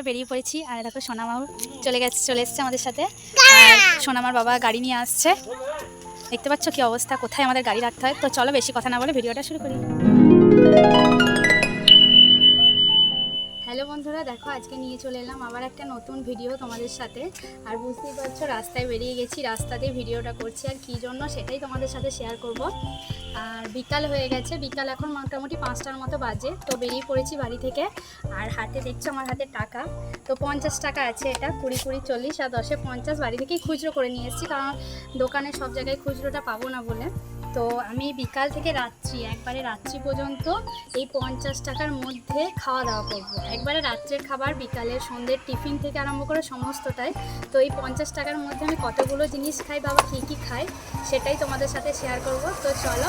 আমরা বেরিয়ে পড়েছি আর দেখো সোনামাও চলে গেছে চলে এসছে আমাদের সাথে। আর সোনামার বাবা গাড়ি নিয়ে আসছে। দেখতে পাচ্ছ কি অবস্থা? কোথায় আমাদের গাড়ি রাখতে হয়? তো চলো বেশি কথা না বলে ভিডিওটা শুরু করি। হ্যালো বন্ধুরা দেখো আজকে নিয়ে চলে এলাম আবার একটা নতুন ভিডিও তোমাদের সাথে। আর বুঝতেই পারছ রাস্তায় বেরিয়ে গেছি রাস্তাতে ভিডিওটা করছি আর কী জন্য সেটাই তোমাদের সাথে শেয়ার করব। আর বিকাল হয়ে গেছে। বিকাল এখন মোটামুটি পাঁচটার মতো বাজে। তো বেরিয়ে পড়েছি বাড়ি থেকে। আর হাতে দেখছ আমার হাতে টাকা। তো পঞ্চাশ টাকা আছে এটা, কুড়ি কুড়ি, চল্লিশ আর দশে পঞ্চাশ। বাড়ি থেকেই খুচরো করে নিয়ে এসেছি, কারণ দোকানে সব জায়গায় খুচরোটা পাবো না বলে। তো আমি বিকাল থেকে রাত্রি, একবারে রাত্রি পর্যন্ত এই পঞ্চাশ টাকার মধ্যে খাওয়া দাওয়া করব। একবারে রাত্রের খাবার বিকালের সন্ধ্যের টিফিন থেকে আরম্ভ করে সমস্তটাই। তো এই পঞ্চাশ টাকার মধ্যে আমি কতগুলো জিনিস খাই বাবা কী কী খাই, সেটাই তোমাদের সাথে শেয়ার করব। তো চলো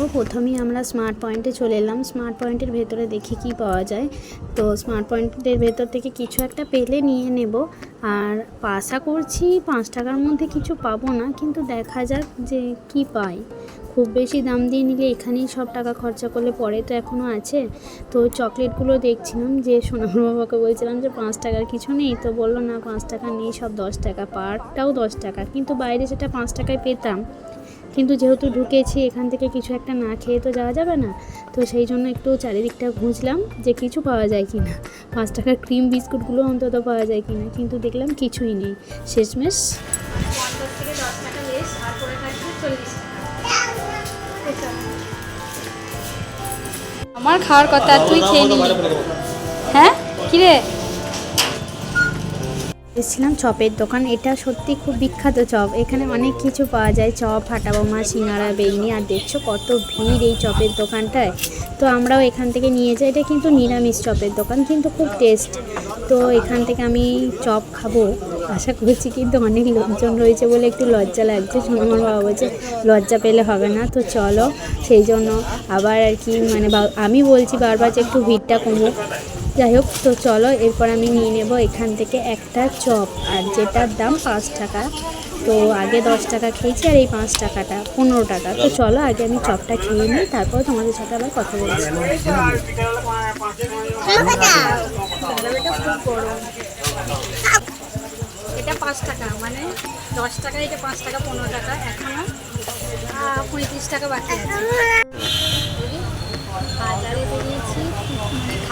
খুব প্রথমেই আমরা স্মার্ট পয়েন্টে চলে এলাম। স্মার্ট পয়েন্টের ভেতরে দেখি কি পাওয়া যায়। তো স্মার্ট পয়েন্টের ভেতর থেকে কিছু একটা পেলে নিয়ে নেব। আর আশা করছি পাঁচ টাকার মধ্যে কিছু পাবো না, কিন্তু দেখা যাক যে কি পাই। খুব বেশি দাম দিয়ে নিলে এখানেই সব টাকা খরচা করলে পরে তো এখনও আছে। তো চকলেটগুলো দেখছিলাম যে সোনার বাবাকে বলছিলাম যে পাঁচ টাকার কিছু নেই, তো বলল না, পাঁচ টাকা নেই, সব দশ টাকা। পারটাও দশ টাকা, কিন্তু বাইরে সেটা পাঁচ টাকায় পেতাম কিন্তু যেহেতু ঢুকেছি, এখান থেকে কিছু একটা না খেয়ে তো যাওয়া যাবে না। তো সেই জন্য একটু চারিদিকটা খুঁজলাম যে কিছু পাওয়া যায় কি না পাঁচ টাকার ক্রিম বিস্কুটগুলো অন্তত পাওয়া যায় কি না কিন্তু দেখলাম কিছুই নেই। শেষমেশ আমার খাওয়ার কথা তুই খেয়ে নিবি। হ্যাঁ? কিরে এসেছিলাম চপের দোকান। এটা সত্যি খুব বিখ্যাত চপ। এখানে অনেক কিছু পাওয়া যায়, চপ ফাটা বোমা, সিঙ্গারা, বেগনি আর দেখছ কত ভিড় এই চপের দোকানটায়? তো আমরাও এখান থেকে নিয়ে যাই। এটা কিন্তু নিরামিষ চপের দোকান, কিন্তু খুব টেস্ট তো এখান থেকে আমি চপ খাব। আশা করছি কিন্তু অনেক লোকজন রয়েছে বলে একটু লজ্জা লাগছে। আমার বাবা বলছে, লজ্জা পেলে হবে না। তো চলো, সেই জন্য আবার আর কি মানে আমি বলছি বারবার যে একটু ভিড়টা কমুক। যাই হোক, তো চলো, এরপর আমি নিয়ে নেব এখান থেকে একটা চপ, আর যেটার দাম পাঁচ টাকা। তো আগে দশ টাকা খেয়েছি, আর এই পাঁচ টাকাটা, পনেরো টাকা। তো চলো, আগে আমি চপটা খেয়ে নিই, তারপর তোমাদের সাথে আবার কথা বলছি। এটা পাঁচ টাকা মানে দশ টাকা, এটা পাঁচ টাকা, পনেরো টাকা, এখনও পঁয়ত্রিশ টাকা বাকি আছে।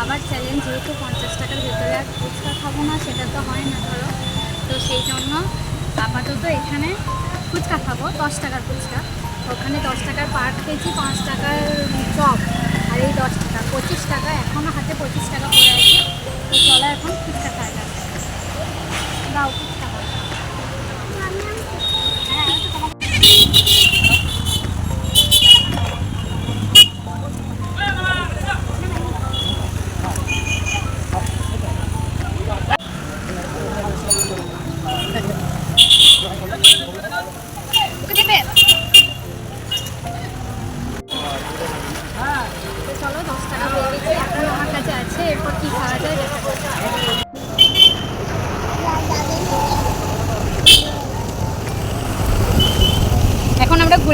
খাবার চ্যালেঞ্জ যেহেতু পঞ্চাশ টাকার ভেতরে আর ফুচকা খাব না, সেটা তো হয় না ধরো। তো সেই জন্য আপাতত এখানে ফুচকা খাব, দশ টাকার ফুচকা। ওখানে দশ টাকার পার পেয়েছি পাঁচ টাকার চপ, আর এই দশ টাকা, পঁচিশ টাকা এখনও হাতে পঁচিশ টাকা পড়ে আছে। তো চলো এখন ফুচকা খাওয়া যাবে দাও।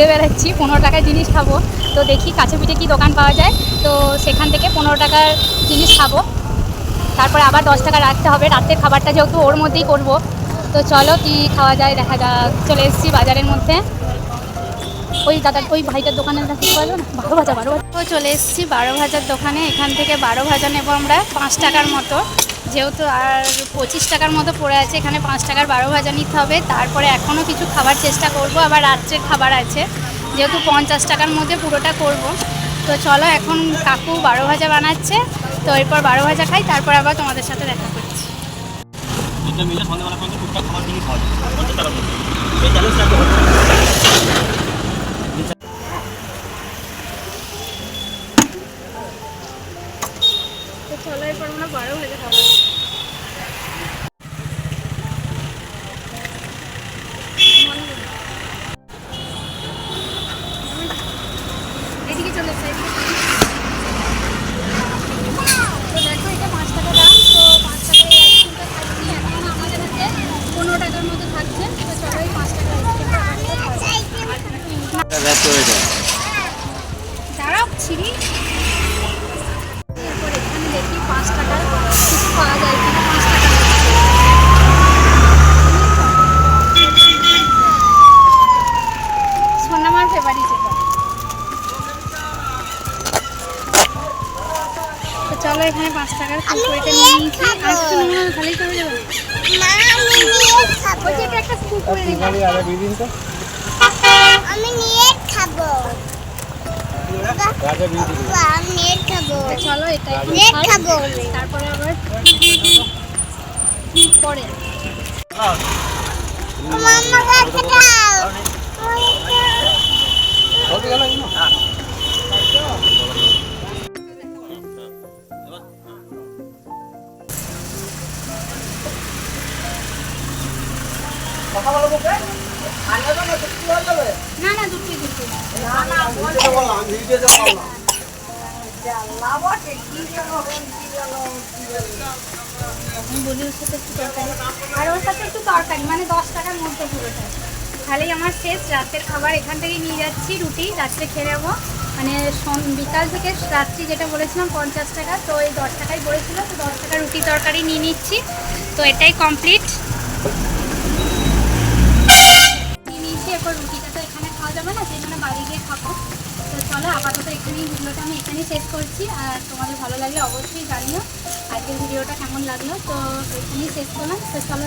ঘুরে বেড়াচ্ছি, পনেরো টাকার জিনিস খাব। তো দেখি কাছে পিঠে কী দোকান পাওয়া যায়। তো সেখান থেকে পনেরো টাকার জিনিস খাব। তারপরে আবার দশ টাকা রাখতে হবে। রাতের খাবারটা যেহেতু ওর মধ্যেই করব। তো চলো কি খাওয়া যায়, দেখা যাক। চলে এসেছি বাজারের মধ্যে। ওই দাদা, ওই ভাইটার দোকানে না? বারো ভাজা বারো ভাজা। চলে এসেছি বারো ভাজার দোকানে। এখান থেকে বারো ভাজা নেব আমরা পাঁচ টাকার মতো। যেহেতু আর পঁচিশ টাকার মতো পড়ে আছে, এখানে পাঁচ টাকার বারো ভাজা নিতে হবে। তারপরে এখনও কিছু খাবার চেষ্টা করব, আবার রাত্রের খাবার আছে। যেহেতু পঞ্চাশ টাকার মধ্যে পুরোটা করব। তো চলো, এখন কাকু বারো ভাজা বানাচ্ছে। তো এরপর বারো ভাজা খাই, তারপর আবার তোমাদের সাথে দেখা করছি। চলো এখানে পাঁচ টাকার কুকুরটা নিয়ে নিয়েছি আর কিছু নেব না খালি এটা আমি নেট খাব। খাব। চলো এটাই নেট খাব। তারপরে আবার পরে। দাও। না না দুটোই দুটোই আমি বলি। ওর সাথে একটু তরকারি। আর ওর সাথে একটু তরকারি মানে দশ টাকার মধ্যে পুরোটা। তাহলেই আমার শেষ রাতের খাবার এখান থেকে নিয়ে যাচ্ছি রুটি রাত্রে খেয়ে নেব। মানে বিকাল থেকে রাত্রি যেটা বলেছিলাম পঞ্চাশ টাকা তো এই দশ টাকাই পড়েছিল তো দশ টাকা রুটি তরকারি নিয়ে নিচ্ছি। তো এটাই কমপ্লিট আপাতত এখানেই ভিডিওটা আমি এখানেই শেষ করছি। আর তোমাদের ভালো লাগলে অবশ্যই জানিও। আজকের ভিডিওটা কেমন লাগল? তো এখানেই শেষ করলাম। শেষ করল